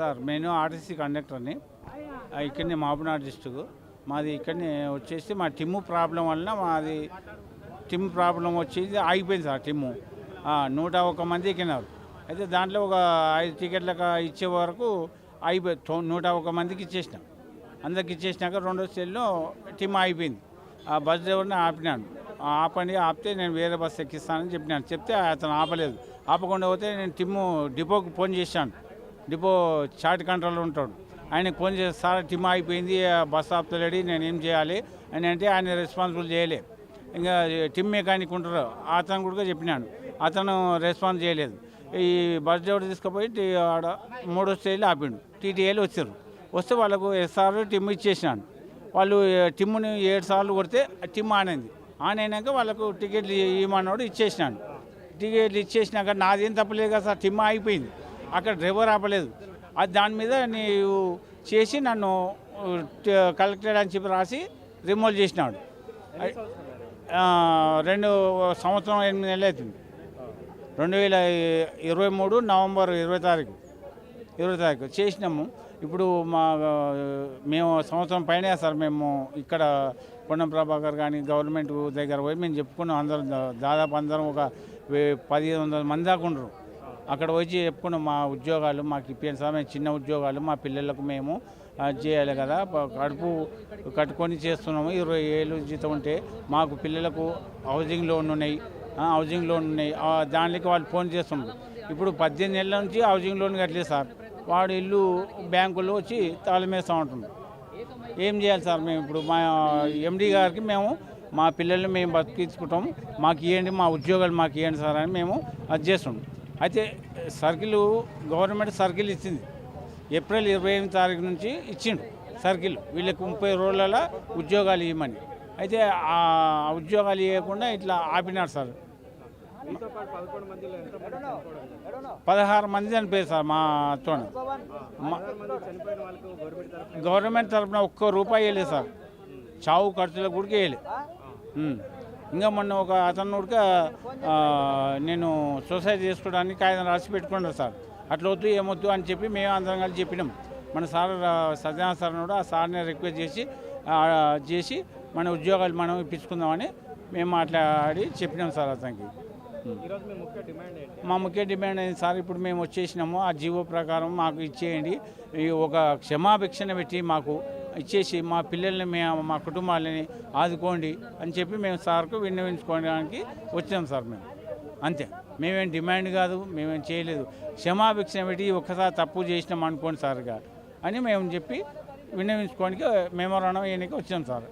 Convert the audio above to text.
Sir నేను RTC కండక్టర్ని. ఇక్కడనే Mahabubnagar district మాది ఇక్కడనే వచ్చేసి మా టిమ్ము ప్రాబ్లం వలన మాది టిమ్ ప్రాబ్లం వచ్చేసి ఆగిపోయింది సార్ టిమ్ము. నూట ఒక మంది ఎక్కినారు. అయితే దాంట్లో ఒక ఐదు టికెట్లకు ఇచ్చే వరకు అయిపోయి నూట ఒక మందికి ఇచ్చేసినాం. అందరికి ఇచ్చేసినాక రెండో సెల్లో టిమ్ అయిపోయింది ఆ బస్ డ్రైవర్ని ఆపినాను ఆపండి ఆపితే నేను వేరే బస్సు ఎక్కిస్తానని చెప్పినాను చెప్తే అతను ఆపలేదు. ఆపకుండా పోతే నేను టిమ్ము డిపోకి ఫోన్ చేశాను. డిపో చార్ట్ కంట్రోల్ ఉంటాడు. ఆయనకు ఫోన్ చేసి సార్ టిమ్ అయిపోయింది బస్ ఆపుతలేడి నేను ఏం చేయాలి? అని అంటే ఆయన రెస్పాన్సిబుల్ చేయలే. ఇంకా టిమ్ మెకానిక్ ఉంటారు అతను కూడా చెప్పినాను అతను రెస్పాన్స్ చేయలేదు. ఈ బస్ డ్రైవర్ తీసుకుపోయి టీ- ఆడ మూడో స్టేజ్లో ఆపిండు. టీటీఏలు వచ్చారు. వస్తే వాళ్ళకు ఎస్ఆర్ టిమ్ ఇచ్చేసినాను వాళ్ళు టిమ్ని టిమ్ముని ఏడు సార్లు కొడితే టిమ్ ఆన్ అయింది. ఆన్ అయినాక వాళ్ళకు టికెట్లు ఇవ్వమన్నాడు ఇచ్చేసినాను టికెట్లు ఇచ్చేసినాక నాదేం తప్పలేదు కదా సార్ టిమ్ అయిపోయింది అక్కడ డ్రైవర్ ఆపలేదు. అది దాని మీద నీవు చేసి నన్ను కలెక్టర్ అని చెప్పి రాసి రిమూవ్ చేసినాడు. రెండు సంవత్సరం ఎనిమిది నెలలు అవుతుంది. రెండు వేల ఇరవై మూడు నవంబర్ ఇరవై తారీఖు. ఇరవై తారీఖు చేసినాము. ఇప్పుడు మా మేము సంవత్సరం పైన సార్ మేము ఇక్కడ పొన్నం ప్రభాకర్ కానీ గవర్నమెంట్ దగ్గర పోయి మేము చెప్పుకున్నాం అందరం. దాదాపు అందరం ఒక వే- పదిహేను వందల మంది దాకా ఉండరు. అక్కడ వచ్చి చెప్పుకున్నాం మా ఉద్యోగాలు మాకు ఇప్పించాలి సార్ మేము చిన్న ఉద్యోగాలు మా పిల్లలకు మేము చేయాలి కదా. కడుపు కట్టుకొని చేస్తున్నాము. ఇరవై ఏళ్ళు జీతం ఉంటే మాకు పిల్లలకు హౌసింగ్ లోన్ ఉన్నాయి. హౌసింగ్ లోన్ ఉన్నాయి. దానికి వాళ్ళు ఫోన్ చేస్తున్నారు. ఇప్పుడు పద్దెనిమిది నెలల నుంచి హౌసింగ్ లోన్ కట్టలేదు సార్. వాడు ఇల్లు బ్యాంకులో వచ్చి తాళమేస్తూ ఉంటుంది ఏం చేయాలి సార్ మేము ఇప్పుడు? మా ఎండి గారికి మేము మా పిల్లల్ని మేము బతికించుకుంటాం. మాకు ఇవ్వండి మా ఉద్యోగాలు మాకు ఇవ్వండి సార్ అని మేము అది చేస్తుంటాం అయితే సర్కిల్ గవర్నమెంట్ సర్కిల్ ఇచ్చింది. ఏప్రిల్ ఇరవై ఎనిమిది తారీఖు నుంచి ఇచ్చిండు సర్కిల్. వీళ్ళకి ముప్పై రోజుల ఉద్యోగాలు ఇవ్వమని. అయితే ఆ ఉద్యోగాలు ఇవ్వకుండా ఇట్లా ఆపినారు సార్. పదహారు మంది చనిపోయారు సార్ మా తోన. వాళ్ళకు గవర్నమెంట్ తరఫున ఒక్క రూపాయి వేయలేదు సార్. చావు ఖర్చులకు కూడా వేయలేదు. ఇంకా మొన్న ఒక అతను కూడా నేను సొసైటీ చేసుకోవడానికి కాగితం రాసి పెట్టుకున్నాడు సార్. అట్లా వద్దు ఏమొద్దు అని చెప్పి మేము అందరం కలిసి చెప్పినాం. మన సార్ సత్యనారాయణ సార్ కూడా ఆ సార్ని రిక్వెస్ట్ చేసి చేసి మన ఉద్యోగాలు మనం ఇప్పించుకుందామని మేము మాట్లాడి చెప్పినాం సార్ అతనికి. మీ ముఖ్య డిమాండ్ అయింది సార్ ఇప్పుడు మేము వచ్చేసినాము ఆ జీవో ప్రకారం మాకు ఇచ్చేయండి. ఈ ఒక క్షమాభిక్షణ పెట్టి మాకు ఇచ్చేసి మా పిల్లల్ని మేము మా కుటుంబాలని ఆదుకోండి అని చెప్పి మేము సార్కు విన్నవించుకోవడానికి వచ్చాం సార్ మేము. అంతే. మేమేం డిమాండ్ కాదు మేమేం చేయలేదు. క్షమాభిక్షణ పెట్టి ఒక్కసారి తప్పు చేసినాం అనుకోండి సార్గా అని మేము చెప్పి విన్నవించుకోవడానికి మెమోరాండం వేయడానికి వచ్చాం సార్.